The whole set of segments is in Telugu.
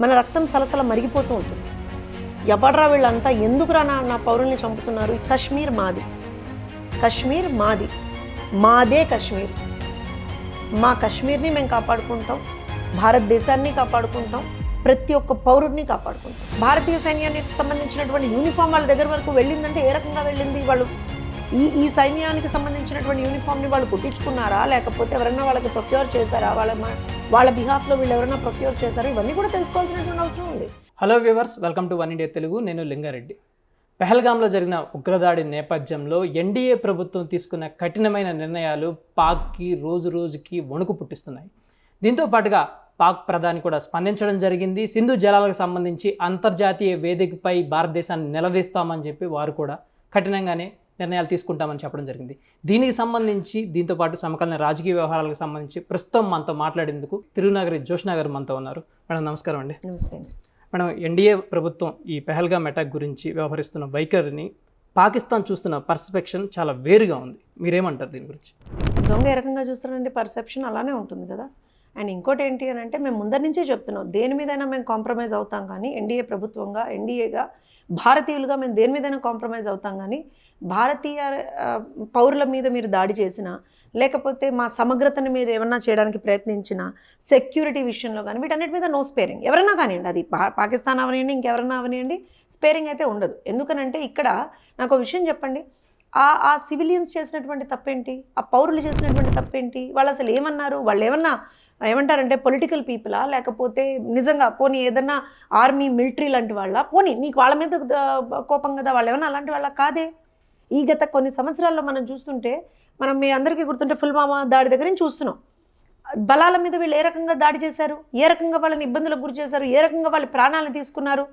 మన రక్తం సలసల మరిగిపోతూ ఉంటుంది. ఎవడ్రా వీళ్ళంతా ఎందుకురా నా నా పౌరుల్ని చంపుతున్నారు? కశ్మీర్ మాది. కశ్మీర్ మాది. మాదే కశ్మీర్. మా కశ్మీర్ని మేము కాపాడుకుంటాం. భారతదేశాన్ని కాపాడుకుంటాం. ప్రతి ఒక్క పౌరుడిని కాపాడుకుంటాం. భారతీయ సైన్యానికి సంబంధించినటువంటి యూనిఫామ్ వాళ్ళ దగ్గర వరకు వెళ్ళిందంటే ఏ రకంగా వెళ్ళింది వాళ్ళు? ఈ ఈ సైన్యానికి సంబంధించినటువంటి యూనిఫామ్ని వాళ్ళు కుట్టించుకున్నారా? లేకపోతే ఎవరైనా వాళ్ళకి ప్రొక్యూర్ చేశారా? వాళ్ళ వాళ్ళ బిహాఫ్లో వీళ్ళు ఎవరైనా ప్రొక్యూర్ చేశారా? ఇవన్నీ కూడా తెలుసుకోవాల్సినటువంటి అవసరం ఉంది. Hello viewers welcome to one India Telugu నేను లింగారెడ్డి. పెహల్గాంలో జరిగిన ఉగ్రదాడి నేపథ్యంలో ఎన్డీఏ ప్రభుత్వం తీసుకున్న కఠినమైన నిర్ణయాలు పాక్కి రోజు రోజుకి వణుకు పుట్టిస్తున్నాయి. దీంతో పాటుగా పాక్ ప్రధాని కూడా స్పందించడం జరిగింది. సింధు జలాలకు సంబంధించి అంతర్జాతీయ వేదికపై భారతదేశాన్ని నిలదీస్తామని చెప్పి వారు కూడా కఠినంగానే నిర్ణయాలు తీసుకుంటామని చెప్పడం జరిగింది. దీనికి సంబంధించి దీంతో పాటు సమకాలీన రాజకీయ వ్యవహారాలకు సంబంధించి ప్రస్తుతం మనతో మాట్లాడేందుకు తిరునగరి జోష్నా గారు మనతో ఉన్నారు. మేడం నమస్కారం అండి. నమస్తే. మేడం ఎన్డీఏ ప్రభుత్వం ఈ పెహల్గామ్ అటాక్ గురించి వ్యవహరిస్తున్న వైఖరిని పాకిస్తాన్ చూస్తున్న పర్స్పెక్షన్ చాలా వేరుగా ఉంది. మీరేమంటారు దీని గురించి? దొంగ ఏ రకంగా చూస్తారంటే పర్సెప్షన్ అలానే ఉంటుంది కదా. అండ్ ఇంకోటి ఏంటి అని అంటే మేము ముందరి నుంచే చెప్తున్నాం దేని మీదైనా మేము కాంప్రమైజ్ అవుతాం కానీ ఎన్డీఏ ప్రభుత్వంగా ఎన్డీఏగా భారతీయులుగా మేము దేని మీదైనా కాంప్రమైజ్ అవుతాం కానీ భారతీయ పౌరుల మీద మీరు దాడి చేసినా లేకపోతే మా సమగ్రతను మీరు ఏమన్నా చేయడానికి ప్రయత్నించినా సెక్యూరిటీ విషయంలో కానీ వీటన్నిటి మీద నో స్పేరింగ్. ఎవరైనా కానివ్వండి అది పాకిస్తాన్ అవనివ్వండి ఇంకెవరన్నా అవనివ్వండి స్పేరింగ్ అయితే ఉండదు. ఎందుకనంటే ఇక్కడ నాకు ఒక విషయం చెప్పండి. ఆ ఆ సివిలియన్స్ చేసినటువంటి తప్పేంటి? ఆ పౌరులు చేసినటువంటి తప్పేంటి? వాళ్ళు అసలు ఏమన్నారు? వాళ్ళు ఏమన్నా ఏమంటారంటే పొలిటికల్ పీపులా లేకపోతే నిజంగా పోనీ ఏదన్నా ఆర్మీ మిలిటరీ లాంటి వాళ్ళ? పోనీ నీకు వాళ్ళ మీద కోపం కదా? వాళ్ళు ఏమన్నా అలాంటి వాళ్ళ? కాదే. ఈ గత కొన్ని సంవత్సరాల్లో మనం చూస్తుంటే మనం మీ అందరికీ గుర్తుంటే పుల్వామా దాడి దగ్గర నుంచి చూస్తున్నాం. బలాల మీద వీళ్ళు ఏ రకంగా దాడి చేశారు? ఏ రకంగా వాళ్ళని ఇబ్బందులకు గురి చేశారు? ఏ రకంగా వాళ్ళ ప్రాణాలను తీసుకున్నారు?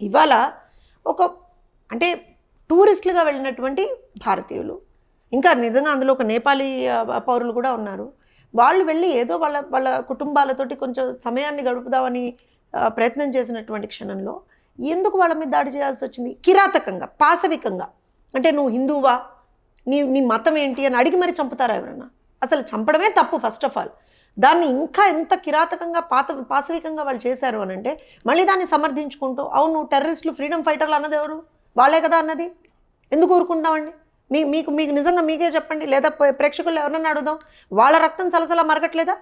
ఇవాళ ఒక అంటే టూరిస్టులుగా వెళ్ళినటువంటి భారతీయులు ఇంకా నిజంగా అందులో ఒక నేపాలీ పౌరులు కూడా ఉన్నారు. వాళ్ళు వెళ్ళి ఏదో వాళ్ళ వాళ్ళ కుటుంబాలతోటి కొంచెం సమయాన్ని గడుపుదామని ప్రయత్నం చేసినటువంటి క్షణంలో ఎందుకు వాళ్ళ మీద దాడి చేయాల్సి వచ్చింది? కిరాతకంగా పాశవికంగా. అంటే నువ్వు హిందువా? నీ నీ మతం ఏంటి అని అడిగి మరి చంపుతారా ఎవరన్నా? అసలు చంపడమే తప్పు ఫస్ట్ ఆఫ్ ఆల్. దాన్ని ఇంకా ఎంత కిరాతకంగా పాత పాశవికంగా వాళ్ళు చేశారు అని అంటే మళ్ళీ దాన్ని సమర్థించుకుంటూ అవును టెర్రరిస్టులు ఫ్రీడమ్ ఫైటర్లు అన్నది ఎవరు? వాళ్ళే కదా అన్నది? ఎందుకు ఊరుకుంటామండి మీ మీకు మీకు నిజంగా మీకే చెప్పండి. లేదా ప్రేక్షకులు ఎవరన్నా అడుగుదాం. వాళ్ళ రక్తం సలసలా మరగట్లేదా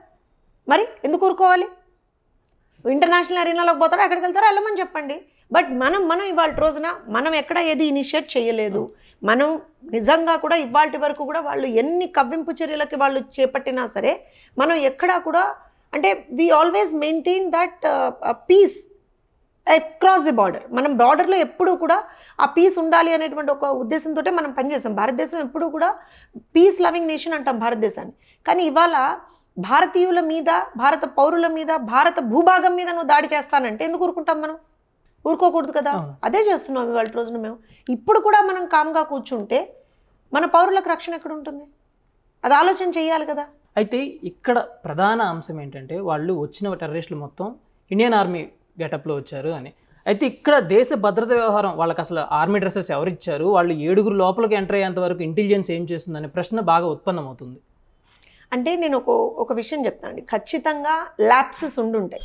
మరి ఎందుకు ఊరుకోవాలి? ఇంటర్నేషనల్ అరీనాలోకి పోతారో ఎక్కడికి వెళ్తారో వెళ్ళమని చెప్పండి. బట్ మనం మనం ఇవాళ రోజున మనం ఎక్కడ ఏది ఇనిషియేట్ చేయలేదు. మనం నిజంగా కూడా ఇవాళ వరకు కూడా వాళ్ళు ఎన్ని కవ్వింపు చర్యలకి వాళ్ళు చేపట్టినా సరే మనం ఎక్కడా కూడా అంటే we always maintain that peace across the border మనం బార్డర్లో ఎప్పుడూ కూడా ఆ పీస్ ఉండాలి అనేటువంటి ఒక ఉద్దేశంతో మనం పనిచేస్తాం. భారతదేశం ఎప్పుడూ కూడా పీస్ లవింగ్ నేషన్ అంటాం భారతదేశాన్ని. కానీ ఇవాళ భారతీయుల మీద భారత పౌరుల మీద భారత భూభాగం మీద నువ్వు దాడి చేస్తానంటే ఎందుకు ఊరుకుంటాం మనం? ఊరుకోకూడదు కదా. అదే చేస్తున్నాం ఇవాళ రోజున మేము. ఇప్పుడు కూడా మనం కామ్గా కూర్చుంటే మన పౌరులకు రక్షణ ఎక్కడ ఉంటుంది? అది ఆలోచన చేయాలి కదా? అయితే ఇక్కడ ప్రధాన అంశం ఏంటంటే వాళ్ళు వచ్చిన టెర్రరిస్టులు మొత్తం ఇండియన్ ఆర్మీ గెటప్లో వచ్చారు అని. అయితే ఇక్కడ దేశ భద్రత వ్యవహారం వాళ్ళకి అసలు ఆర్మీ డ్రెస్సెస్ ఎవరు ఇచ్చారు? వాళ్ళు ఏడుగురు లోపలికి ఎంటర్ అయ్యేంత వరకు ఇంటెలిజెన్స్ ఏం చేస్తుందనే ప్రశ్న బాగా ఉత్పన్నమవుతుంది. అంటే నేను ఒక ఒక విషయం చెప్తానండి ఖచ్చితంగా ల్యాప్సెస్ ఉండుంటాయి.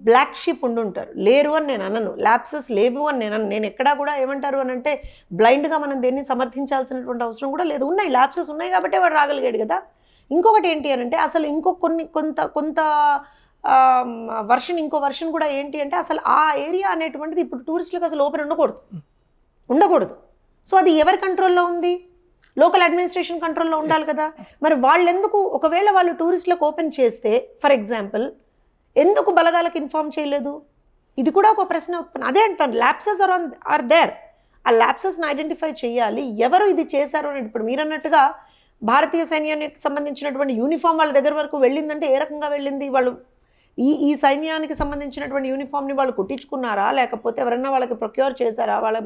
బ్లాక్ షీప్ ఉండుంటారు. లేరు అని నేను అనను. ల్యాప్సెస్ లేవు అని నేను అనను. నేను ఎక్కడా కూడా ఏమంటారు అని అంటే బ్లైండ్గా మనం దేన్ని సమర్థించాల్సినటువంటి అవసరం కూడా లేదు. ఉన్నాయి ల్యాప్సెస్ ఉన్నాయి కాబట్టి వాడు రాగలిగాడు కదా. ఇంకొకటి ఏంటి అని అంటే అసలు ఇంకో కొన్ని కొంత కొంత వర్షన్ ఇంకో వర్షన్ కూడా ఏంటి అంటే అసలు ఆ ఏరియా అనేటువంటిది ఇప్పుడు టూరిస్టులకు అసలు ఓపెన్ ఉండకూడదు. ఉండకూడదు. సో అది ఎవరి కంట్రోల్లో ఉంది? లోకల్ అడ్మినిస్ట్రేషన్ కంట్రోల్లో ఉండాలి కదా. మరి వాళ్ళు ఎందుకు ఒకవేళ వాళ్ళు టూరిస్టులకు ఓపెన్ చేస్తే ఫర్ ఎగ్జాంపుల్ ఎందుకు బలగాలకు ఇన్ఫార్మ్ చేయలేదు? ఇది కూడా ఒక ప్రశ్న ఉత్పన్న అదే అంటాను lapses are on are there ఆ ల్యాప్సెస్ని ఐడెంటిఫై చేయాలి. ఎవరు ఇది చేశారు అని ఇప్పుడు మీరు అన్నట్టుగా భారతీయ సైన్యానికి సంబంధించినటువంటి యూనిఫామ్ వాళ్ళ దగ్గర వరకు వెళ్ళిందంటే ఏ రకంగా వెళ్ళింది? వాళ్ళు ఈ ఈ సైన్యానికి సంబంధించినటువంటి యూనిఫామ్ని వాళ్ళు కుట్టించుకున్నారా? లేకపోతే ఎవరైనా వాళ్ళకి ప్రొక్యూర్ చేశారా? వాళ్ళ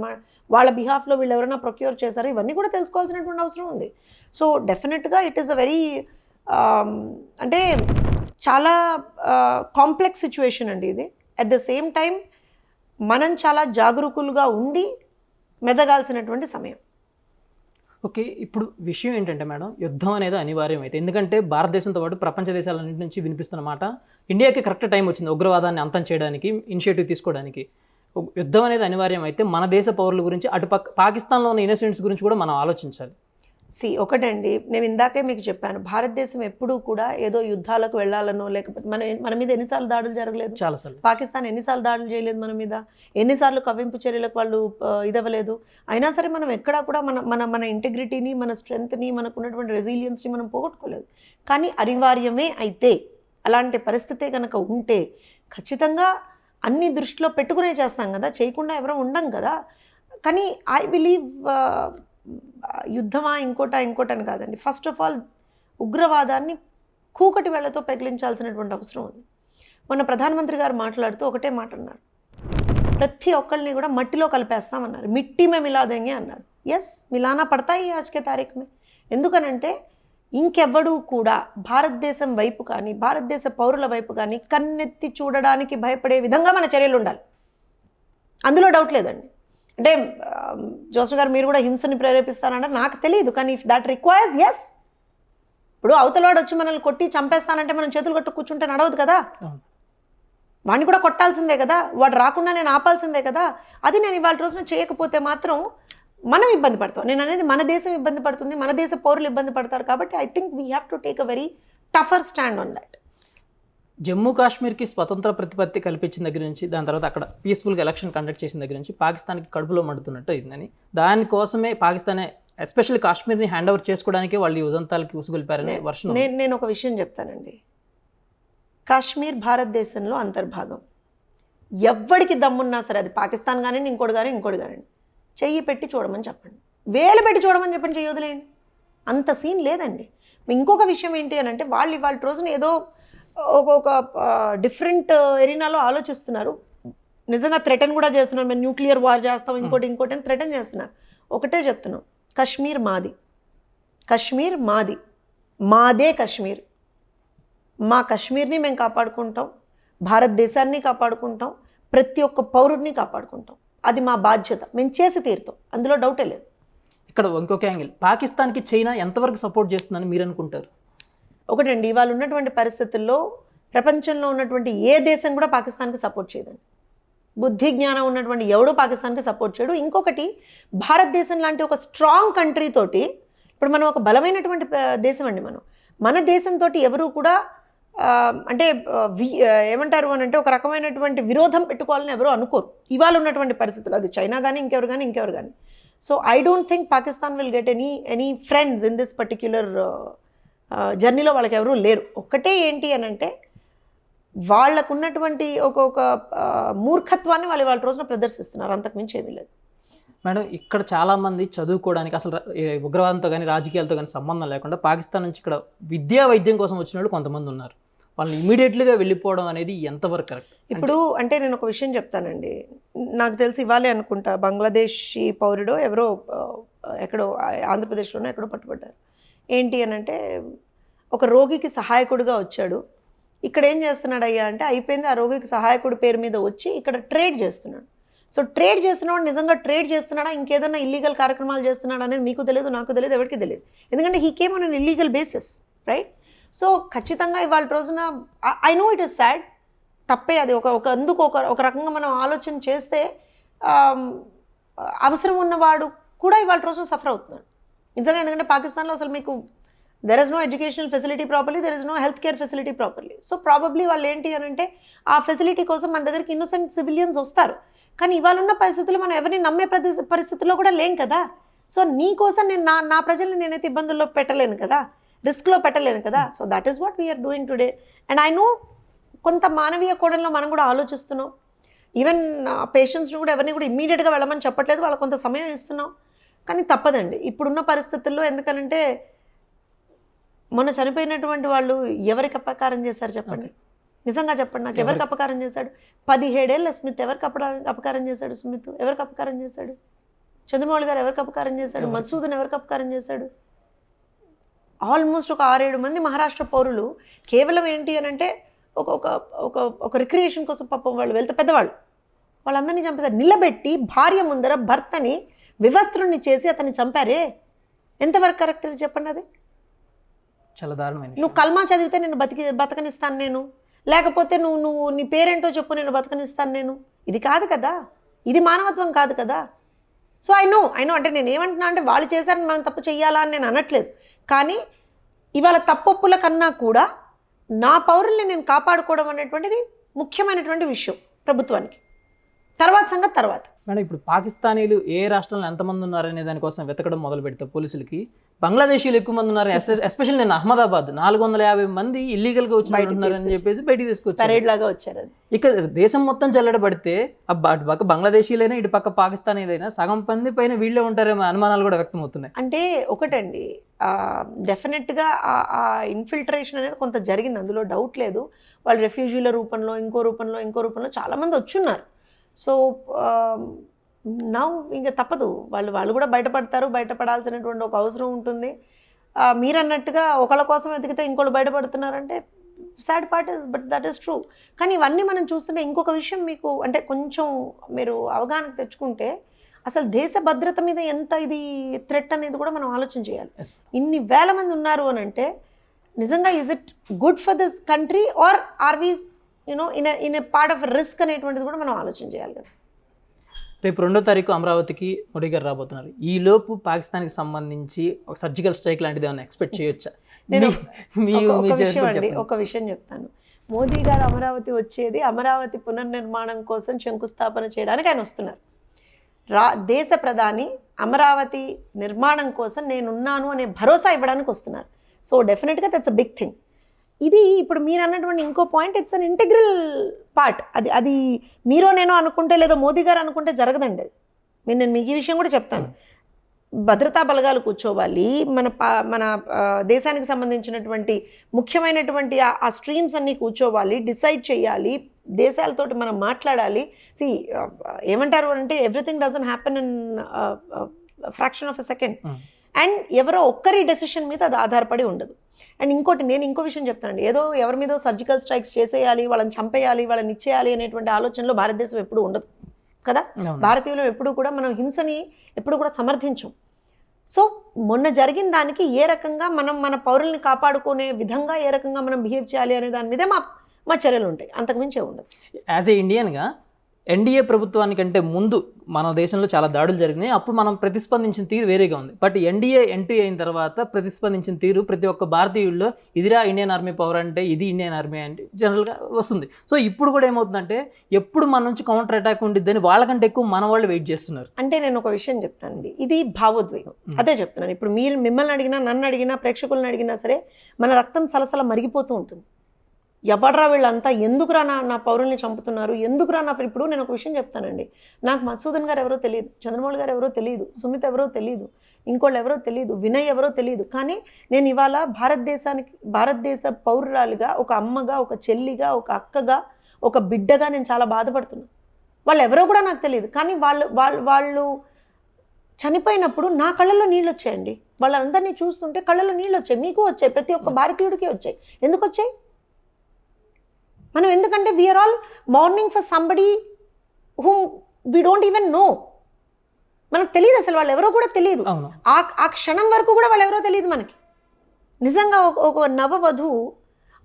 వాళ్ళ బిహాఫ్లో వీళ్ళు ఎవరైనా ప్రొక్యూర్ చేశారా? ఇవన్నీ కూడా తెలుసుకోవాల్సినటువంటి అవసరం ఉంది. సో డెఫినెట్గా ఇట్ ఈస్ అ వెరీ అంటే చాలా కాంప్లెక్స్ సిచ్యువేషన్ అండి ఇది. అట్ ద సేమ్ టైం మనం చాలా జాగరూకులుగా ఉండి మెదగాల్సినటువంటి సమయం. ఓకే ఇప్పుడు విషయం ఏంటంటే మేడం యుద్ధం అనేది అనివార్యం అయితే ఎందుకంటే భారతదేశంతో పాటు ప్రపంచ దేశాలన్నింటి నుంచి వినిపిస్తున్న మాట ఇండియాకి కరెక్ట్ టైం వచ్చింది ఉగ్రవాదాన్ని అంతం చేయడానికి ఇనిషియేటివ్ తీసుకోవడానికి. యుద్ధం అనేది అనివార్యం అయితే మన దేశ పౌరుల గురించి అటు పక్క పాకిస్తాన్లో ఉన్న ఇన్నోసెంట్స్ గురించి కూడా మనం ఆలోచించాలి. సి ఒకటండి నేను ఇందాకే మీకు చెప్పాను భారతదేశం ఎప్పుడూ కూడా ఏదో యుద్ధాలకు వెళ్ళాలనో లేకపోతే మన మన మీద ఎన్నిసార్లు దాడులు జరగలేదు? చాలాసార్లు పాకిస్తాన్ ఎన్నిసార్లు దాడులు చేయలేదు మన మీద? ఎన్నిసార్లు కవ్వింపు చర్యలకు వాళ్ళు ఇదవ్వలేదు? అయినా సరే మనం ఎక్కడా కూడా మన మన మన ఇంటిగ్రిటీని మన స్ట్రెంగ్త్ని మనకు ఉన్నటువంటి రెసిలియన్స్ని మనం పోగొట్టుకోలేదు. కానీ అనివార్యమే అయితే అలాంటి పరిస్థితే కనుక ఉంటే ఖచ్చితంగా అన్ని దృష్టిలో పెట్టుకునే చేస్తాం కదా చేయకుండా ఎవరో ఉండం కదా? కానీ ఐ బిలీవ్ యుద్ధమా ఇంకోటా ఇంకోటని కాదండి. ఫస్ట్ ఆఫ్ ఆల్ ఉగ్రవాదాన్ని కూకటి వేళ్ళతో పెగిలించాల్సినటువంటి అవసరం ఉంది. మొన్న ప్రధానమంత్రి గారు మాట్లాడుతూ ఒకటే మాట అన్నారు. ప్రతి ఒక్కరిని కూడా మట్టిలో కలిపేస్తామన్నారు. మిట్టి మే మిలాదేంగే అన్నారు. ఎస్ మిలానా పడతాయి ఆజ్కే తారీఖు మే ఎందుకనంటే ఇంకెవ్వడూ కూడా భారతదేశం వైపు కానీ భారతదేశ పౌరుల వైపు కానీ కన్నెత్తి చూడడానికి భయపడే విధంగా మన చర్యలు ఉండాలి. అందులో డౌట్ లేదండి. అంటే జోసఫ్ గారు మీరు కూడా హింసని ప్రేరేపిస్తారంటే నాకు తెలియదు. కానీ ఇఫ్ దాట్ రిక్వైర్స్ ఎస్ ఇప్పుడు అవతలవాడు వచ్చి మనల్ని కొట్టి చంపేస్తానంటే మనం చేతులు కట్టు కూర్చుంటే నడవదు కదా. వాడిని కూడా కొట్టాల్సిందే కదా? వాడు రాకుండా నేను ఆపాల్సిందే కదా? అది నేను ఇవాళ రోజున చేయకపోతే మాత్రం మనం ఇబ్బంది పడతాం. నేను అనేది మన దేశం ఇబ్బంది పడుతుంది మన దేశ పౌరులు ఇబ్బంది పడతారు కాబట్టి I think we have to take a very tougher stand on that Jammu కాశ్మీర్కి స్వతంత్ర ప్రతిపత్తి కల్పించిన దగ్గర నుంచి దాని తర్వాత అక్కడ పీస్ఫుల్గా ఎలక్షన్ కండక్ట్ చేసిన దగ్గర నుంచి పాకిస్తాన్కి కడుపులో మండుతున్నట్టు అయిందని. దానికోసమే పాకిస్తానే ఎస్పెషల్లీ కాశ్మీర్ని హ్యాండ్ ఓవర్ చేసుకోవడానికి వాళ్ళు ఈ ఉదంతాలకి ఉసుగొల్పారనే వర్షం. నేను నేను ఒక విషయం చెప్తానండి. కాశ్మీర్ భారతదేశంలో అంతర్భాగం. ఎవ్వడికి దమ్మున్నా సరే అది పాకిస్తాన్ కానీ ఇంకోటి కానీ ఇంకోటి కానీ చెయ్యి పెట్టి చూడమని చెప్పండి. వేలు పెట్టి చూడమని చెప్పండి చెయ్యి వదిలేయండి అంత సీన్ లేదండి. ఇంకొక విషయం ఏంటి అని అంటే వాళ్ళు ఇవాళ రోజున ఏదో ఒక ఒక డిఫరెంట్ ఎరీనాలో ఆలోచిస్తున్నారు. నిజంగా థ్రెటన్ కూడా చేస్తున్నారు. మేము న్యూక్లియర్ వార్ చేస్తాం ఇంకోటి ఇంకోటి అని థ్రెటన్ చేస్తున్నారు. ఒకటే చెప్తున్నాం. కశ్మీర్ మాది. కశ్మీర్ మాది. మాదే కశ్మీర్. మా కశ్మీర్ని మేము కాపాడుకుంటాం. భారతదేశాన్ని కాపాడుకుంటాం. ప్రతి ఒక్క పౌరుడిని కాపాడుకుంటాం. అది మా బాధ్యత. మేము చేసి తీరుతాం. అందులో డౌటే లేదు. ఇక్కడ ఇంకొక యాంగిల్ పాకిస్తాన్కి చైనా ఎంతవరకు సపోర్ట్ చేస్తుందని మీరు అనుకుంటారు? ఒకటండి ఇవాళ ఉన్నటువంటి పరిస్థితుల్లో ప్రపంచంలో ఉన్నటువంటి ఏ దేశం కూడా పాకిస్తాన్కి సపోర్ట్ చేయదండి. బుద్ధి జ్ఞానం ఉన్నటువంటి ఎవడో పాకిస్తాన్కి సపోర్ట్ చేయడు. ఇంకొకటి భారతదేశం లాంటి ఒక స్ట్రాంగ్ కంట్రీ తోటి ఇప్పుడు మనం ఒక బలమైనటువంటి దేశం అండి మనం. మన దేశంతో ఎవరు కూడా అంటే వి- ఏమంటారు అని అంటే ఒక రకమైనటువంటి విరోధం పెట్టుకోవాలని ఎవరు అనుకోరు. ఇవాళ ఉన్నటువంటి పరిస్థితులు అది చైనా కానీ ఇంకెవరు కానీ ఇంకెవరు కానీ so I don't think Pakistan will get any any friends in this particular జర్నీలో వాళ్ళకి ఎవరూ లేరు. ఒక్కటే ఏంటి అని అంటే వాళ్ళకు ఉన్నటువంటి ఒక ఒక ఆ, మూర్ఖత్వాన్ని వాళ్ళు వాళ్ళ రోజున ప్రదర్శిస్తున్నారు. అంతకుమించి ఏమీ లేదు. మేడం ఇక్కడ చాలామంది చదువుకోవడానికి అసలు ఉగ్రవాదంతో కానీ రాజకీయాలతో కానీ సంబంధం లేకుండా పాకిస్తాన్ నుంచి ఇక్కడ విద్యా వైద్యం కోసం వచ్చిన వాళ్ళు కొంతమంది ఉన్నారు. వాళ్ళని ఇమీడియట్లీగా వెళ్ళిపోవడం అనేది ఎంతవరకు కరెక్ట్? ఇప్పుడు అంటే నేను ఒక విషయం చెప్తానండి. నాకు తెలిసి ఇవ్వాలి అనుకుంటా. బంగ్లాదేశీ పౌరుడో ఎవరో ఎక్కడో ఆంధ్రప్రదేశ్లోనో ఎక్కడో పట్టుబడ్డారు. ఏంటి అని అంటే ఒక రోగికి సహాయకుడిగా వచ్చాడు. ఇక్కడ ఏం చేస్తున్నాడు అయ్యా అంటే అయిపోయింది ఆ రోగికి సహాయకుడి పేరు మీద వచ్చి ఇక్కడ ట్రేడ్ చేస్తున్నాడు. సో ట్రేడ్ చేస్తున్నాడు నిజంగా ట్రేడ్ చేస్తున్నాడా? ఇంకేదైనా ఇల్లీగల్ కార్యక్రమాలు చేస్తున్నాడా అనేది మీకు తెలియదు నాకు తెలియదు ఎవరికి తెలియదు. ఎందుకంటే he came on an illegal basis right so ఖచ్చితంగా ఇవాళ రోజున I know it is sad తప్పే అది. ఒక ఒక అందుకు ఒక ఒక రకంగా మనం ఆలోచన చేస్తే అవసరం ఉన్నవాడు కూడా ఇవాళ రోజున సఫర్ అవుతున్నాడు. నిజంగా ఎందుకంటే పాకిస్తాన్లో అసలు మీకు there is no educational facility properly there is no health care facility properly so probably వాళ్ళు ఏంటి అని అంటే ఆ ఫెసిలిటీ కోసం మన దగ్గరికి ఇన్నోసెంట్ సివిలియన్స్ వస్తారు. కానీ ఇవాళ ఉన్న పరిస్థితులు మనం ఎవరిని నమ్మే పరిస్థితుల్లో కూడా లేం కదా. సో నీ కోసం నేను నా నా ప్రజల్ని నేనైతే ఇబ్బందుల్లో పెట్టలేను కదా. రిస్క్లో పెట్టలేను కదా. So that is what we're doing today and I know కొంత మానవీయ కోణంలో మనం కూడా ఆలోచిస్తున్నాం. ఈవెన్ పేషెంట్స్ని uh, కూడా ఎవరిని కూడా ఇమ్మీడియట్గా వెళ్ళమని చెప్పట్లేదు. వాళ్ళకి కొంత సమయం ఇస్తున్నాం. కానీ తప్పదండి. ఇప్పుడున్న పరిస్థితుల్లో ఎందుకనంటే మొన్న చనిపోయినటువంటి వాళ్ళు ఎవరికి అపకారం చేశారు చెప్పండి? నిజంగా చెప్పండి నాకు. ఎవరికి? అపకారం చేశాడు? పదిహేడేళ్ళ స్మిత్ ఎవరికి అపకారం అపకారం చేశాడు స్మిత్? ఎవరికి అపకారం చేశాడు? చంద్రమౌళి గారు ఎవరికి అపకారం చేశాడు? మధుసూదన్ ఎవరికి అపకారం చేశాడు? ఆల్మోస్ట్ ఒక ఆరేడు మంది మహారాష్ట్ర పౌరులు కేవలం ఏంటి అని అంటే ఒక ఒక ఒక ఒక రిక్రియేషన్ కోసం పాపం వాళ్ళు వెళ్తే పెద్దవాళ్ళు. వాళ్ళందరినీ చంపేశారు. నిలబెట్టి భార్య ముందర భర్తని వివస్త్రుణ్ణి చేసి అతన్ని చంపారే? ఎంతవరకు కరెక్ట్ చెప్పండి అది? చాలా దారుణమైన నువ్వు. కల్మా చదివితే నేను బతికి బతకనిస్తాను నేను. లేకపోతే నువ్వు నువ్వు నీ పేరేంటో చెప్పు నేను బతకనిస్తాను నేను. ఇది కాదు కదా. ఇది మానవత్వం కాదు కదా. So I know I know అంటే నేను ఏమంటున్నా అంటే వాళ్ళు చేశారని మనం తప్పు చెయ్యాలా అని నేను అనట్లేదు. కానీ ఇవాళ తప్పొప్పుల కన్నా కూడా నా పౌరుల్ని నేను కాపాడుకోవడం అనేటువంటిది ముఖ్యమైనటువంటి విషయం ప్రభుత్వానికి. తర్వాత సంగతి తర్వాత. మేడం ఇప్పుడు పాకిస్తానీలు ఏ రాష్ట్రంలో ఎంతమంది ఉన్నారనే దానికోసం వెతకడం మొదలు పెడితే పోలీసులకి. బంగ్లాదేశీలు ఎక్కువ మంది ఉన్నారు ఎస్పెషల్ నేను అహ్మదాబాద్. నాలుగు వందల యాభై మంది ఇల్లీగల్గా వచ్చి బయటికి ఉన్నారని తీసుకొచ్చి. చెప్పేసి బయటికి తీసుకొచ్చారు. పరేడ్ లాగా వచ్చారు అది. ఇక దేశం మొత్తం జల్లెడబడితే అబ్బా, అటు పక్క బంగ్లాదేశీలైనా ఇటు పక్క పాకిస్తానీలైనా సగం మంది పైన వీళ్ళే ఉంటారేమో అనుమానాలు కూడా వ్యక్తం అవుతున్నాయి అంటే ఒకటండి డెఫినెట్గా ఆ ఇన్ఫిల్ట్రేషన్ అనేది కొంత జరిగింది. అందులో డౌట్ లేదు. వాళ్ళు రెఫ్యూజీల రూపంలో ఇంకో రూపంలో ఇంకో రూపంలో చాలామంది వచ్చున్నారు. సో నా ఇంకా తప్పదు. వాళ్ళు వాళ్ళు కూడా బయటపడతారు. బయటపడాల్సినటువంటి ఒక అవసరం ఉంటుంది. ఆ, మీరు అన్నట్టుగా ఒకళ్ళ కోసం వెతికితే ఇంకోళ్ళు బయటపడుతున్నారంటే sad part is but that is true కానీ ఇవన్నీ మనం చూస్తుంటే ఇంకొక విషయం మీకు అంటే కొంచెం మీరు అవగాహన తెచ్చుకుంటే అసలు దేశ భద్రత మీద ఎంత ఇది థ్రెట్ అనేది కూడా మనం ఆలోచన చేయాలి. ఇన్ని వేల మంది ఉన్నారు అని అంటే నిజంగా is it good for this country or or we you know in in part of risk అనేటువంటిది కూడా మనం ఆలోచన చేయాలి కదా. రేపు రెండో తారీఖు అమరావతికి మోడీ గారు రాబోతున్నారు. ఈ లోపు పాకిస్తాన్కి సంబంధించి ఒక సర్జికల్ స్ట్రైక్ లాంటిది ఏమైనా ఎక్స్పెక్ట్ చేయొచ్చా? నేను ఒక- విషయం అండి. ఒక విషయం చెప్తాను. మోదీ గారు అమరావతి వచ్చేది అమరావతి పునర్నిర్మాణం కోసం శంకుస్థాపన చేయడానికి ఆయన వస్తున్నారు. రా దేశ ప్రధాని అమరావతి నిర్మాణం కోసం నేనున్నాను అనే భరోసా ఇవ్వడానికి వస్తున్నారు. సో డెఫినెట్గా దట్స్ అ బిగ్ థింగ్ ఇది ఇప్పుడు మీరు అన్నటువంటి ఇంకో point it's an integral part అది అది మీరో నేనో అనుకుంటే లేదో మోదీ గారు అనుకుంటే జరగదండి అది. మీరు నేను మీకు ఈ విషయం కూడా చెప్తాను. భద్రతా బలగాలు కూర్చోవాలి. మన పా- మన దేశానికి సంబంధించినటువంటి ముఖ్యమైనటువంటి ఆ- స్ట్రీమ్స్ అన్నీ కూర్చోవాలి. డిసైడ్ చేయాలి. దేశాలతోటి మనం మాట్లాడాలి. సి ఏమంటారు అంటే everything doesn't happen in fraction of a second. And ఎవరో ఒక్కరి డెసిషన్ మీద అది ఆధారపడి ఉండదు. అండ్ ఇంకోటి నేను ఇంకో విషయం చెప్తానండి. ఏదో ఎవరి మీదో సర్జికల్ స్ట్రైక్స్ చేసేయాలి వాళ్ళని చంపేయాలి వాళ్ళని ఇచ్చేయాలి అనేటువంటి ఆలోచనలో భారతదేశం ఎప్పుడూ ఉండదు. కదా. భారతీయులు ఎప్పుడు కూడా మనం హింసని ఎప్పుడు కూడా సమర్థించం. సో మొన్న జరిగిన దానికి ఏ రకంగా మనం మన పౌరుల్ని కాపాడుకునే విధంగా ఏ రకంగా మనం బిహేవ్ చేయాలి అనే దాని మీదే మా మా చర్యలు ఉంటాయి. అంతకుమించే ఉండదు. యాజ్ ఏ ఇండియన్గా ఎన్డీఏ ప్రభుత్వానికంటే ముందు మన దేశంలో చాలా దాడులు జరిగినాయి. అప్పుడు మనం ప్రతిస్పందించిన తీరు వేరేగా ఉంది. బట్ ఎన్డీఏ ఎంట్రీ అయిన తర్వాత ప్రతిస్పందించిన తీరు ప్రతి ఒక్క భారతీయుల్లో ఇదిరా ఇండియన్ ఆర్మీ పవర్ అంటే ఇది ఇండియన్ ఆర్మీ అంటే జనరల్గా వస్తుంది. సో ఇప్పుడు కూడా ఏమవుతుందంటే ఎప్పుడు మన నుంచి కౌంటర్ అటాక్ ఉండిద్దని వాళ్ళకంటే ఎక్కువ మన వాళ్ళు వెయిట్ చేస్తున్నారు. అంటే నేను ఒక విషయం చెప్తానండి. ఇది భావోద్వేగం. అదే చెప్తున్నాను. ఇప్పుడు మీరు మిమ్మల్ని అడిగినా నన్ను అడిగినా ప్రేక్షకులను అడిగినా సరే మన రక్తం సలసల మరిగిపోతూ ఉంటుంది. ఎవడ్రా వీళ్ళంతా? ఎందుకురా నా నా పౌరుల్ని చంపుతున్నారు? ఎందుకురా నా ఇప్పుడు నేను ఒక విషయం చెప్తానండి. నాకు మధుసూదన్ గారు ఎవరో తెలియదు చంద్రమౌళి గారు ఎవరో తెలియదు సుమిత్ ఎవరో తెలియదు ఇంకోళ్ళు ఎవరో తెలియదు వినయ్ ఎవరో తెలియదు. కానీ నేను ఇవాళ భారతదేశానికి భారతదేశ పౌరురాలుగా ఒక అమ్మగా ఒక చెల్లిగా ఒక అక్కగా ఒక బిడ్డగా నేను చాలా బాధపడుతున్నాను వాళ్ళు ఎవరో కూడా నాకు తెలియదు. కానీ వాళ్ళు వాళ్ళు వాళ్ళు చనిపోయినప్పుడు నా కళ్ళల్లో నీళ్ళు వచ్చాయండి వాళ్ళందరినీ చూస్తుంటే కళ్ళలో నీళ్ళు వచ్చాయి మీకు వచ్చాయి. ప్రతి ఒక్క భారతీయుడికి వచ్చాయి. ఎందుకు వచ్చాయి మనం ఎందుకంటే we're all mourning for somebody whom we don't even know మనకు తెలియదు అసలు వాళ్ళు ఎవరో కూడా తెలియదు. ఆ ఆ క్షణం వరకు కూడా వాళ్ళు ఎవరో తెలియదు మనకి. నిజంగా ఒక ఒక నవవధువు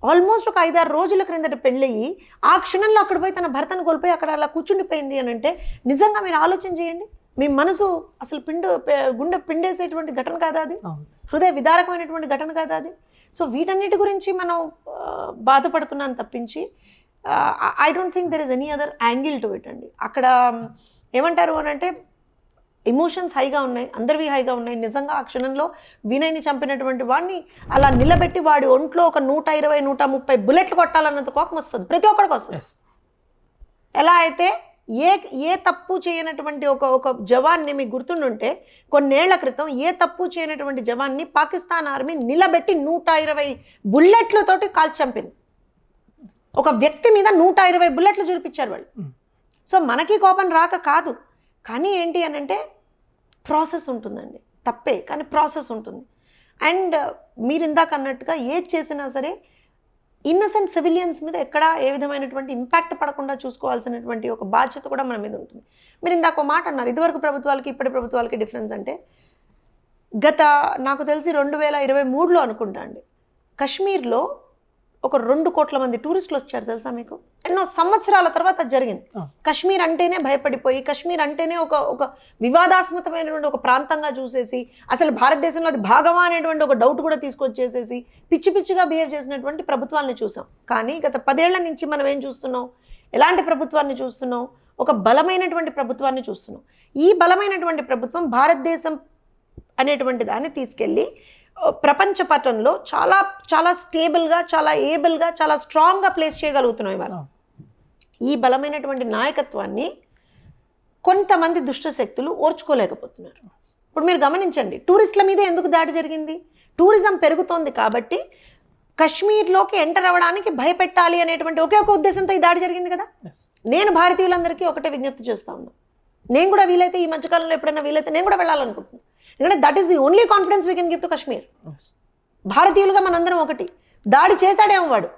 ఆల్మోస్ట్ ఒక ఐదారు రోజుల క్రిందట పెళ్ళయి ఆ క్షణంలో అక్కడ పోయి తన భర్తను కోల్పోయి అక్కడ అలా కూర్చుండిపోయింది అని అంటే నిజంగా మీరు ఆలోచన చేయండి. మీ మనసు అసలు పిండు గుండె పిండేసేటువంటి ఘటన కాదా అది? హృదయ విదారకమైనటువంటి ఘటన కాదా అది? సో వీటన్నిటి గురించి మనం ఆ, బాధపడుతున్నాం తప్పించి I don't think there is any other angle to it అండి. అక్కడ ఏమంటారు అని అంటే ఎమోషన్స్ హైగా ఉన్నాయి అందరివి హైగా ఉన్నాయి. నిజంగా ఆ క్షణంలో వినయ్ని చంపినటువంటి వాడిని అలా నిలబెట్టి వాడి ఒంట్లో ఒక నూట ఇరవై నూట ముప్పై బుల్లెట్లు కొట్టాలన్నంత కోపం వస్తుంది. ప్రతి ఒక్కడికి వస్తుంది. ఎలా అయితే ఏ ఏ తప్పు చేయనటువంటి ఒక ఒక జవాన్ని మీకు గుర్తుండుంటే కొన్నేళ్ళ క్రితం ఏ తప్పు చేయనటువంటి జవాన్ని పాకిస్తాన్ ఆర్మీ నిలబెట్టి నూట ఇరవై బుల్లెట్లతోటి కాల్చి చంపింది. ఒక వ్యక్తి మీద నూట ఇరవై బుల్లెట్లు చూపించారు వాళ్ళు. సో మనకి కోపం రాక కాదు. కానీ ఏంటి అని అంటే ప్రాసెస్ ఉంటుందండి. తప్పే కానీ ప్రాసెస్ ఉంటుంది. అండ్ మీరు ఇందాక అన్నట్టుగా ఏది చేసినా సరే ఇన్నసెంట్ సివిలియన్స్ మీద ఎక్కడ ఏ విధమైనటువంటి ఇంపాక్ట్ పడకుండా చూసుకోవాల్సినటువంటి ఒక బాధ్యత కూడా మన మీద ఉంటుంది. మీరు ఇందాక ఒక మాట అన్నారు ఇదివరకు ప్రభుత్వాలకి ఇప్పటి ప్రభుత్వాలకి డిఫరెన్స్ అంటే గత నాకు తెలిసి రెండు వేల ఇరవై మూడులో అనుకుంటా అండి కశ్మీర్లో ఒక రెండు కోట్ల మంది టూరిస్టులు వచ్చారు తెలుసా మీకు? ఎన్నో సంవత్సరాల తర్వాత అది జరిగింది. కశ్మీర్ అంటేనే భయపడిపోయి కశ్మీర్ అంటేనే ఒక ఒక వివాదాస్మతమైనటువంటి ఒక ప్రాంతంగా చూసేసి అసలు భారతదేశంలో అది భాగమా అనేటువంటి ఒక డౌట్ కూడా తీసుకొచ్చేసేసి పిచ్చి పిచ్చిగా బిహేవ్ చేసినటువంటి ప్రభుత్వాన్ని చూసాం. కానీ గత పదేళ్ళ నుంచి మనం ఏం చూస్తున్నాం? ఎలాంటి ప్రభుత్వాన్ని చూస్తున్నాం? ఒక బలమైనటువంటి ప్రభుత్వాన్ని చూస్తున్నాం. ఈ బలమైనటువంటి ప్రభుత్వం భారతదేశం అనేటువంటి దాన్ని తీసుకెళ్ళి ప్రపంచ పటంలో చాలా చాలా స్టేబుల్గా చాలా ఏబుల్గా చాలా స్ట్రాంగ్గా ప్లేస్ చేయగలుగుతున్నాం ఇవాళ. ఈ బలమైనటువంటి నాయకత్వాన్ని కొంతమంది దుష్ట శక్తులు ఓర్చుకోలేకపోతున్నారు. ఇప్పుడు మీరు గమనించండి టూరిస్టుల మీద ఎందుకు దాడి జరిగింది? టూరిజం పెరుగుతోంది కాబట్టి కశ్మీర్లోకి ఎంటర్ అవ్వడానికి భయపెట్టాలి అనేటువంటి ఒకే ఒక ఉద్దేశంతో ఈ దాడి జరిగింది కదా? నేను భారతీయులందరికీ ఒకటే విజ్ఞప్తి చేస్తా ఉన్నాను నేను కూడా వీలైతే ఈ మధ్యకాలంలో ఎప్పుడైనా వీలైతే నేను కూడా వెళ్ళాలనుకుంటున్నాను ఎందుకంటే that is the only confidence we can give to Kashmir భారతీయులుగా మనందరం ఒకటి. దాడి చేశాడేమో వాడు.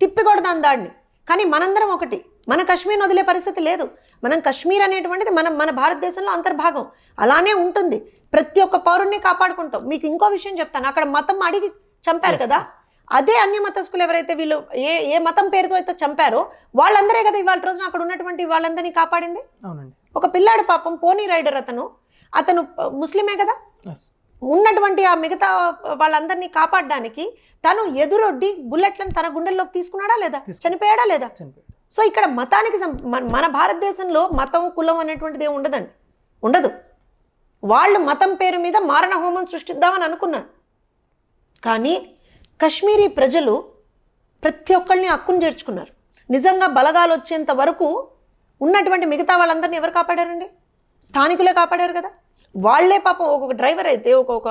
తిప్పికొడదాం దాడిని కానీ మనందరం ఒకటి. మన కశ్మీర్ని వదిలే పరిస్థితి లేదు. మనం కశ్మీర్ అనేటువంటిది మనం మన భారతదేశంలో అంతర్భాగం. అలానే ఉంటుంది. ప్రతి ఒక్క పౌరుణ్ణి కాపాడుకుంటాం. మీకు ఇంకో విషయం చెప్తాను. అక్కడ మతం అడిగి చంపారు కదా. అదే అన్య మతస్థులు ఎవరైతే వీళ్ళు ఏ ఏ మతం పేరుతో అయితే చంపారో వాళ్ళందరే కదా ఇవాళ రోజున అక్కడ ఉన్నటువంటి వాళ్ళందరినీ కాపాడింది? అవునండి. ఒక పిల్లాడు పాపం పోనీ రైడర్ అతను. అతను ముస్లిమే కదా? ఉన్నటువంటి ఆ మిగతా వాళ్ళందరినీ కాపాడడానికి తను ఎదురొడ్డి బుల్లెట్లను తన గుండెల్లోకి తీసుకున్నాడా లేదా? చనిపోయాడా లేదా? సో ఇక్కడ మతానికి మన భారతదేశంలో మతం కులం అనేటువంటిది ఏమి ఉండదండి. ఉండదు. వాళ్ళు మతం పేరు మీద మారణ హోమం సృష్టిద్దామని అనుకున్నారు. కానీ కశ్మీరీ ప్రజలు ప్రతి ఒక్కరిని హక్కును చేర్చుకున్నారు. నిజంగా బలగాలు వచ్చేంత వరకు ఉన్నటువంటి మిగతా వాళ్ళందరినీ ఎవరు కాపాడారండి? స్థానికులే కాపాడారు కదా? వాళ్ళే పాపం ఒక్కొక్క డ్రైవర్ అయితే ఒక్కొక్క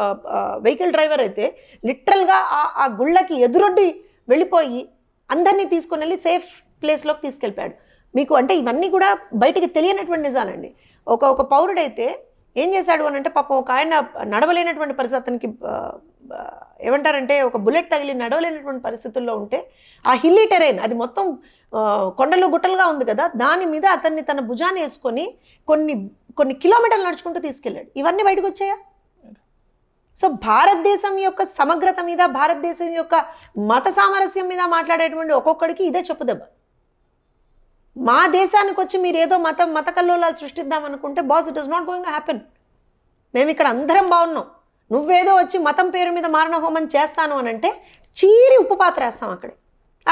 వెహికల్ డ్రైవర్ అయితే లిటరల్గా ఆ ఆ గుళ్ళకి ఎదురొడ్డి వెళ్ళిపోయి అందరినీ తీసుకొని వెళ్ళి సేఫ్ ప్లేస్లోకి తీసుకెళ్ళిపోయాడు. మీకు అంటే ఇవన్నీ కూడా బయటికి తెలియనటువంటి నిజాలండి. ఒక ఒక పౌరుడైతే ఏం చేశాడు అని అంటే పాపం ఒక ఆయన నడవలేనటువంటి పరిస్థితి అతనికి ఏమంటారంటే ఒక బుల్లెట్ తగిలి నడవలేనటువంటి పరిస్థితుల్లో ఉంటే ఆ హిల్లీ టెరైన్ అది మొత్తం కొండలు గుట్టలుగా ఉంది కదా దాని మీద అతన్ని తన భుజాన్ని వేసుకొని కొన్ని కొన్ని కిలోమీటర్లు నడుచుకుంటూ తీసుకెళ్ళాడు. ఇవన్నీ బయటకు వచ్చాయా? సో భారతదేశం యొక్క సమగ్రత మీద భారతదేశం యొక్క మత సామరస్యం మీద మాట్లాడేటువంటి ఒక్కొక్కడికి ఇదే చెప్పుదెబ్బ. మా దేశానికి వచ్చి మీరు ఏదో మత మత కల్లోలాలు సృష్టిద్దాం అనుకుంటే boss it is not going to happen మేము ఇక్కడ అందరం బాగున్నాం. నువ్వేదో వచ్చి మతం పేరు మీద మారణ హోమం చేస్తాను అని అంటే చీరి ఉప్పు పాత్ర వేస్తాం అక్కడే.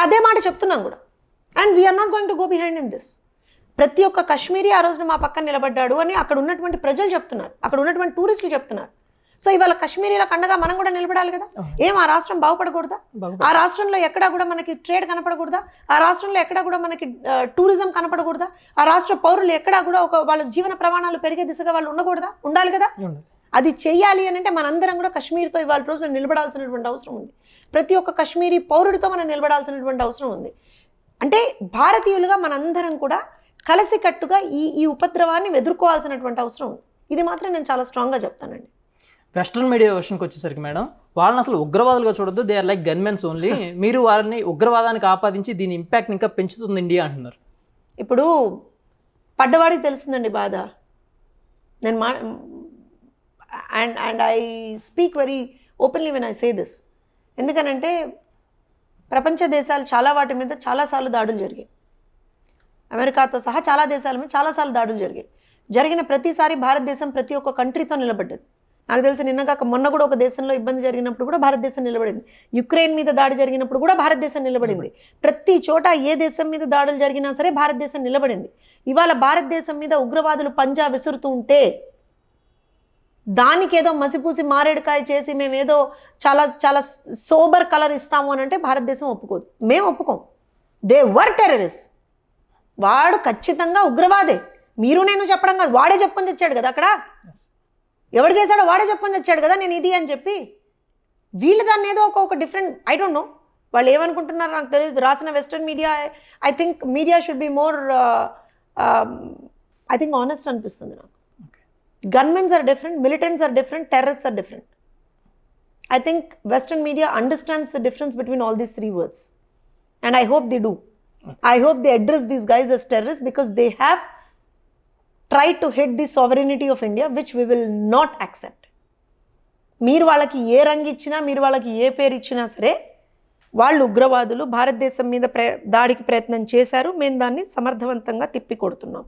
అదే మాట చెప్తున్నాం కూడా. And we're not going to go behind in this ప్రతి ఒక్క కశ్మీరీ ఆ రోజున మా పక్కన నిలబడ్డాడు అని అక్కడ ఉన్నటువంటి ప్రజలు చెప్తున్నారు. అక్కడ ఉన్నటువంటి టూరిస్టులు చెప్తున్నారు. సో ఇవాళ కశ్మీరీల కండగా మనం కూడా నిలబడాలి కదా. ఏం ఆ రాష్ట్రం బాగుపడకూడదా? బాగుపడి ఆ రాష్ట్రంలో ఎక్కడా కూడా మనకి ట్రేడ్ కనపడకూడదా? ఆ రాష్ట్రంలో ఎక్కడా కూడా మనకి టూరిజం కనపడకూడదా? ఆ రాష్ట్ర పౌరులు ఎక్కడా కూడా ఒక వాళ్ళ జీవన ప్రమాణాలు పెరిగే దిశగా వాళ్ళు ఉండకూడదా? ఉండాలి కదా? అది చెయ్యాలి అని అంటే మనందరం కూడా కశ్మీర్తో ఇవాళ రోజున నిలబడాల్సినటువంటి అవసరం ఉంది. ప్రతి ఒక్క కశ్మీరీ పౌరుడితో మనం నిలబడాల్సినటువంటి అవసరం ఉంది. అంటే భారతీయులుగా మనందరం కూడా కలిసికట్టుగా ఈ ఈ ఉపద్రవాన్ని ఎదుర్కోవాల్సినటువంటి అవసరం ఉంది. ఇది మాత్రం నేను చాలా స్ట్రాంగ్గా చెప్తానండి. వెస్ట్రన్ మీడియా విషయంకి వచ్చేసరికి మేడం వాళ్ళని అసలు ఉగ్రవాదులుగా చూడొద్దు they are like gunmens only. మీరు వారిని ఉగ్రవాదానికి ఆపాదించి దీని ఇంపాక్ట్ ఇంకా పెంచుతుంది ఇండియా అంటున్నారు. ఇప్పుడు పడ్డవాడికి తెలుస్తుందండి బాధ. నేను మా and and I speak very openly when I say this ఎందుకనంటే ప్రపంచ దేశాలు చాలా వాటి మీద చాలాసార్లు దాడులు జరిగాయి. అమెరికాతో సహా చాలా దేశాల మీద చాలాసార్లు దాడులు జరిగాయి. జరిగిన ప్రతిసారి భారతదేశం ప్రతి ఒక్క కంట్రీతో నిలబడ్డది. నాకు తెలిసి నిన్నగాక మొన్న కూడా ఒక దేశంలో ఇబ్బంది జరిగినప్పుడు కూడా భారతదేశం నిలబడింది. యుక్రెయిన్ మీద దాడి జరిగినప్పుడు కూడా భారతదేశం నిలబడింది. ప్రతి చోట ఏ దేశం మీద దాడులు జరిగినా సరే భారతదేశం నిలబడింది. ఇవాళ భారతదేశం మీద ఉగ్రవాదులు పంజా విసురుతూ ఉంటే దానికి ఏదో మసిపూసి మారేడుకాయ చేసి మేము ఏదో చాలా చాలా సోబర్ కలర్ ఇస్తాము అని అంటే భారతదేశం ఒప్పుకోదు. మేము ఒప్పుకోం. They were terrorist. వాడు ఖచ్చితంగా ఉగ్రవాదే. మీరు నేను చెప్పడం కాదు. వాడే చెప్పుకొని తెచ్చాడు కదా అక్కడ. ఎవడు చేశాడో వాడే చెప్పుకొని తెచ్చాడు కదా? నేను ఇది అని చెప్పి వీళ్ళు దాన్ని ఏదో ఒక ఒక డిఫరెంట్ ఐ డోంట్ నో. వాళ్ళు ఏమనుకుంటున్నారు నాకు తెలియదు. రాసిన western media I think media should be more I think honest అనిపిస్తుంది నాకు. Gunmens are different militants are different terrors are different I think western media understands the difference between all these three words and I hope they do I hope they address these guys as terrors because they have try to hit the sovereignty of India which we will not accept మీరు వాళ్ళకి ఏ రంగు ఇచ్చినా మీరు వాళ్ళకి ఏ పేరు ఇచ్చినా సరే వాళ్ళు ఉగ్రవాదులు భారతదేశం మీద ప్ర దాడికి ప్రయత్నం చేశారు. మేము దాన్ని సమర్థవంతంగా తిప్పి కొడుతున్నాం